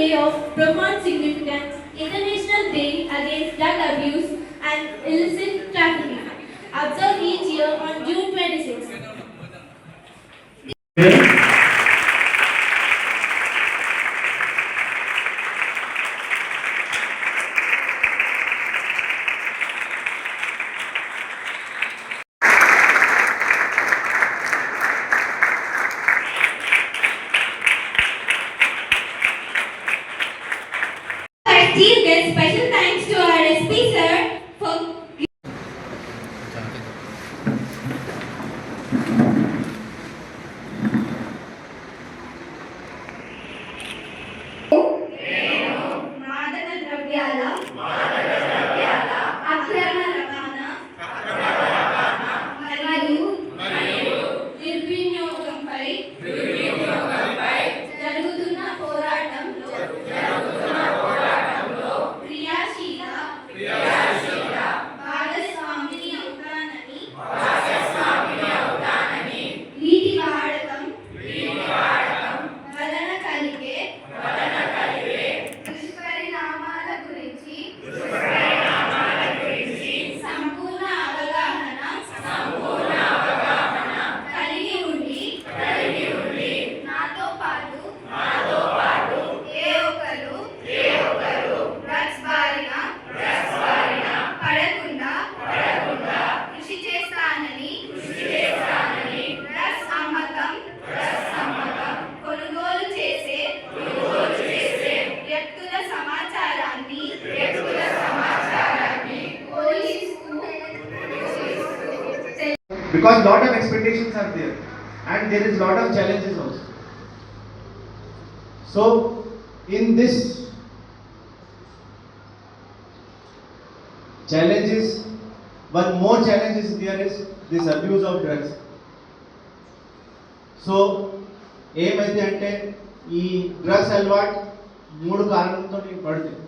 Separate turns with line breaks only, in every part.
day of profound significance, International Day Against Drug Abuse and Illicit Trafficking, observed each year on June 26.
because lot of expectations are there and there is lot of challenges also so in this challenges one more challenge is there is this abuse of drugs so ఏమైంది అంటే ఈ drugs అలవాటు మూడు కారణంతో పడుతుంది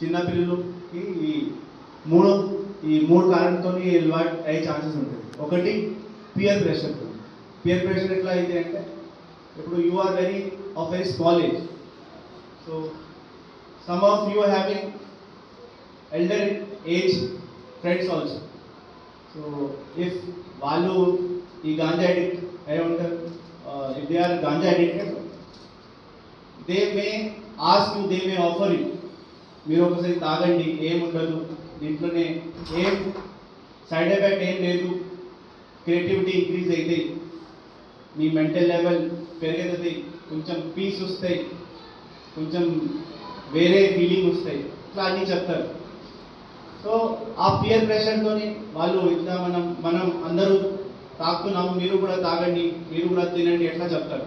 చిన్నపిల్లలకి ఈ మూడు ఈ మూడు కారణంతో అలవాటు అయ్యే ఛాన్సెస్ ఉంటుంది ఒకటి పియర్ ప్రెషర్ పియర్ ప్రెషర్ ఎట్లా అయితే అంటే ఇప్పుడు you are very of very small age so some of you having elder age friends also so if వాళ్ళు ఈ గాంజా అడిక్ట్ అయి ఉంటారు if they are ganja addicted they may ask you they may offer you మీరు ఒకసారి తాగండి ఏముండదు దీంట్లోనే ఏం సైడ్ ఎఫెక్ట్ ఏం లేదు క్రియేటివిటీ ఇంక్రీజ్ అవుతాయి మీ మెంటల్ లెవెల్ పెరుగుతుంది. కొంచెం పీస్ వస్తాయి. కొంచెం వేరే ఫీలింగ్ వస్తాయి. ఇట్లా అన్నీ చెప్తారు. సో ఆ పియర్ ప్రెషర్తోనే వాళ్ళు ఇట్లా మనం మనం అందరూ తాగుతున్నాము మీరు కూడా తాగండి మీరు కూడా తినండి ఎట్లా చెప్తారు.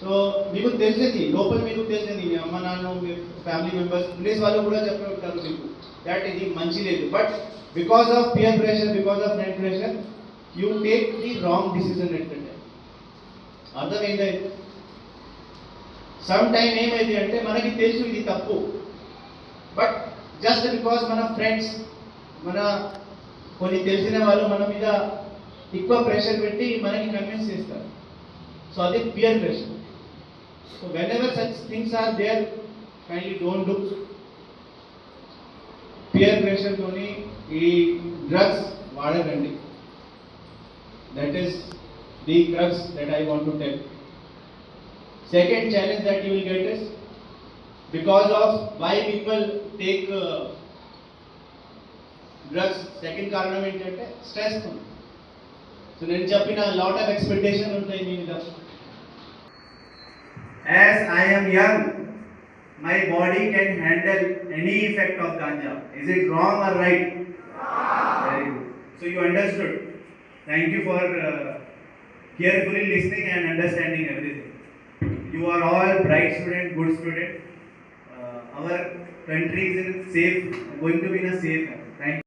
సో మీకు తెలిసింది లోపల మీకు తెలిసింది మీ అమ్మ నాన్న మీ ఫ్యామిలీ మెంబర్స్ ప్లీజ్ వాళ్ళు కూడా చెప్పే ఉంటారు మీకు. దాట్ ఇది మంచి లేదు but because of peer pressure because of friend pressure you take the wrong decision ఏంటంటే అర్థం ఏంటంటే సమ్ టైం ఏమైంది అంటే మనకి తెలుసు ఇది తప్పు. బట్ జస్ట్ బికాస్ మన ఫ్రెండ్స్ మన కొన్ని తెలిసిన వాళ్ళు మన మీద ఎక్కువ ప్రెషర్ పెట్టి మనకి కన్విన్స్ చేస్తారు. సో అది peer pressure so whenever such things are there kindly don't do peer ప్రెషర్తోని ఈ డ్రగ్స్ వాడకండి. that is the drugs that I want to tell second challenge that you will get is because of why people take drugs second కారణం ఏంటంటే stress so నేను చెప్పిన lot of expectation ఉంటాయి మీ మీద as I am young my body can handle any effect of ganja is it wrong or right very good so you understood thank you for uh, carefully listening and understanding everything. You are all bright student good student uh, our country is in safe going to be in a safe